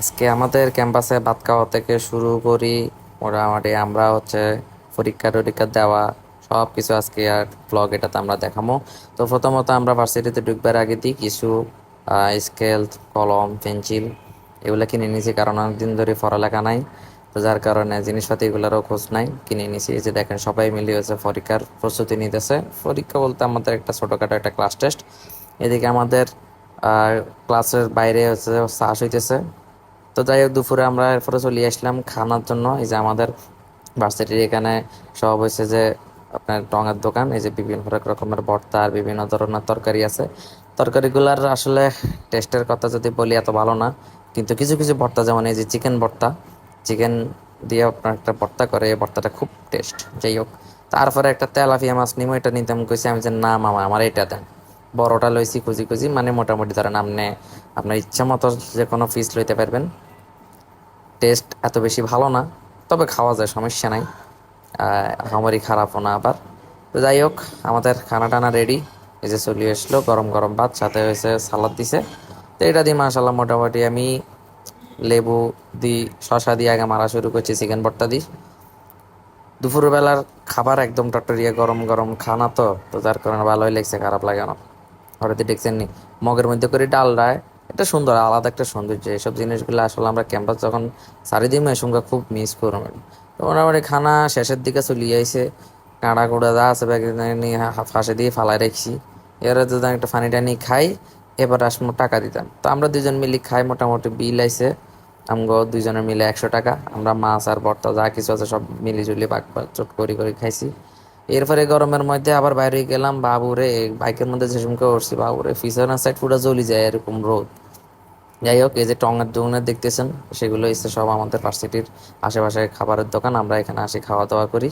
আজকে আমাদের ক্যাম্পাসে ভাত খাওয়া থেকে শুরু করি। মোটামুটি আমরা হচ্ছে পরীক্ষা টরীক্ষা দেওয়া সব কিছু আজকে আর ব্লগ এটাতে আমরা দেখাবো তো প্রথমত আমরা ভার্সিটিতে ঢুকবার আগে দিই কিছু স্কেল কলম পেন্সিল এগুলো কিনে নিয়েছি কারণ অনেকদিন ধরে পড়ালেখা নাই। তো যার কারণে জিনিসপাতি এগুলোরও খোঁজ নাই, কিনে নিয়েছি। এই যে দেখেন, সবাই মিলে হচ্ছে পরীক্ষার প্রস্তুতি নিতেছে। পরীক্ষা বলতে আমাদের একটা ছোটোখাটো একটা ক্লাস টেস্ট এদিকে আমাদের ক্লাসের বাইরে হচ্ছে শ্বাস হইতেছে তো যাই হোক, দুপুরে আমরা এরপরে চলে আসলাম খানার জন্য। এই যে আমাদের ভার্সিটির এখানে সব হয়েছে যে আপনার টঙের দোকান, এই যে বিভিন্ন রকমের ভর্তা আর বিভিন্ন ধরনের তরকারি আছে। তরকারিগুলার আসলে টেস্টের কথা যদি বলি এত ভালো না, কিন্তু কিছু কিছু ভর্তা, যেমন এই যে চিকেন ভর্তা, চিকেন দিয়ে আপনার একটা ভর্তা করে, এই ভর্তাটা খুব টেস্ট। যাই হোক, তারপরে একটা তেলাপিয়া মাছ নিমো, এটা নিতে আমি কইছি, আমি যে না মামা, আমার এটা দেন। বড়টা লইছি খুঁজি খুঁজি মানে মোটামুটি ধরেন আপনি আপনার ইচ্ছা মতো যে কোনো ফিস লইতে পারবেন। টেস্ট এত বেশি ভালো না, তবে খাওয়া যায়, সমস্যা নাই। আমারই খারাপও না আবার। তো যাই হোক, আমাদের খানা টানা রেডি এই যে চলে আসলো, গরম গরম ভাত, সাথে হয়েছে সালাদ দিছে। তো এটা দিয়ে মাসাল্লাহ মোটামুটি আমি লেবু দিই শশা দিয়ে আগে মারা শুরু করছি, চিকেন ভর্তা দিই দুপুরবেলার খাবার একদম টটরিয়া গরম গরম খানা তো তো যার কারণে ভালোই লাগছে, খারাপ লাগে না হয়তো দেখছেন নি মগের মধ্যে করে ডাল রায় এটা সুন্দর, আলাদা একটা সৌন্দর্য। এইসব জিনিসগুলো আসলে আমরা ক্যাম্পাস যখন সারি দিই সঙ্গে খুব মিস করব তো মোটামুটি খানা শেষের দিকে চলিয়ে আইসে কাঁড়া কুড়া যা আছে, ব্যাগে নিয়ে ফাঁসে দিয়ে ফালাই রাখছি। এবারে যদি একটা ফানি টানি খাই, এবার আসমো টাকা দিতাম তো আমরা দুজন মিলে খাই, মোটামুটি বিল আইছে। আমগো দুইজনে মিলে একশো টাকা। আমরা মাছ আর ভর্তা যা কিছু আছে সব মিলি জুলি বাক, চট করি, করে খাইছি। এরপরে গরমের মধ্যে আবার বাইরে গেলাম, বাবুরে, বাইকের মধ্যে যে সময় উঠছি, বাবুরে, পিছনের সাইড পুরো জ্বলি যায় এরকম রোদ। যাই হোক, এই যে টঙের দোকানে দেখতেছেন, সেগুলো এসে সব আমাদের ভার্সিটির আশেপাশে খাবারের দোকান, আমরা এখানে আসি খাওয়া দাওয়া করি।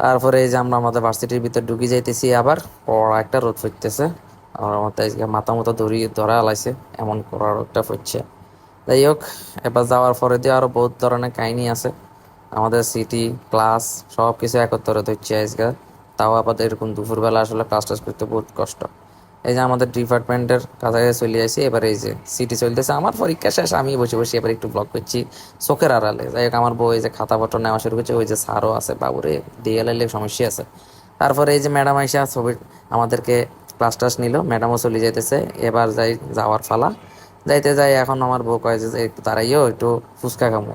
তারপরে এই যে আমরা আমাদের ভার্সিটির ভিতর ঢুকে যাইতেছি, আবার কড়া একটা রোদ ফুটতেছে। আর আমাদের আজকে মাথা মতো ধরিয়ে ধরা আলাইছে এমন কড়া রোদটা ফুটছে। যাই হোক, এবার যাওয়ার পরে দিয়ে আরও বহুত ধরনের কাহিনী আছে। আমাদের সিটি ক্লাস সব কিছু একত্রে ধরছে আজকে। তাও আবার এরকম দুপুরবেলা আসলে ক্লাস টাস করতে বহুত কষ্ট। এই যে আমাদের ডিপার্টমেন্টের কাছাকাছি চলে আসি এবার এই যে সিটি চলতেছে। আমার পরীক্ষা শেষ আমি বসে বসে এবার একটু ব্লগ করছি চোখের আড়ালে। যাই হোক, আমার বউ এই যে খাতা পত্র নেওয়া শুরু করছে, ওই যে সারও আছে, বাবুরে দিয়ে সমস্যা আছে। তারপরে এই যে ম্যাডাম আইসা ছবি আমাদেরকে ক্লাস টাস নিল, ম্যাডামও চলে যাইতেছে। এবার যাই যাওয়ার ফালা। যাইতে যাই এখন আমার বউ কয়ে যে একটু তারাইও একটু ফুচকা খামো।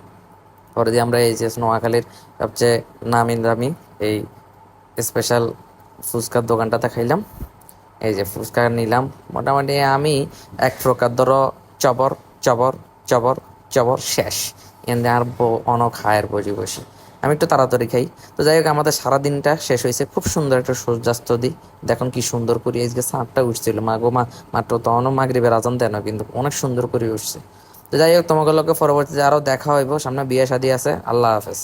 পরে দিয়ে আমরা এই যে নোয়াখালীর সবচেয়ে নামি দামি এই স্পেশাল ফুচকার দোকানটাতে খাইলাম। এই যে ফুচকা নিলাম। মোটামুটি আমি এক প্রকার ধরো চবর চবর চবর চবর শেষ। এনে আর অন খায়ের বসে বসে। আমি একটু তাড়াতাড়ি খাই। তো যাই হোক, আমাদের সারা দিনটা শেষ হয়েছে। খুব সুন্দর একটা সূর্যাস্ত দিই। দেখুন কি সুন্দর করে। আজকে সাঁটটা উঠছিল। মা গো, মা, মাত্র তখনও মাগরিবের আজান দেয় না, কিন্তু অনেক সুন্দর করে উঠছে। তো যাই হোক তোমাকে পরবর্তীতে আরও দেখা হইব। সামনে বিয়ে শাদী আছে। আল্লাহ হাফেজ।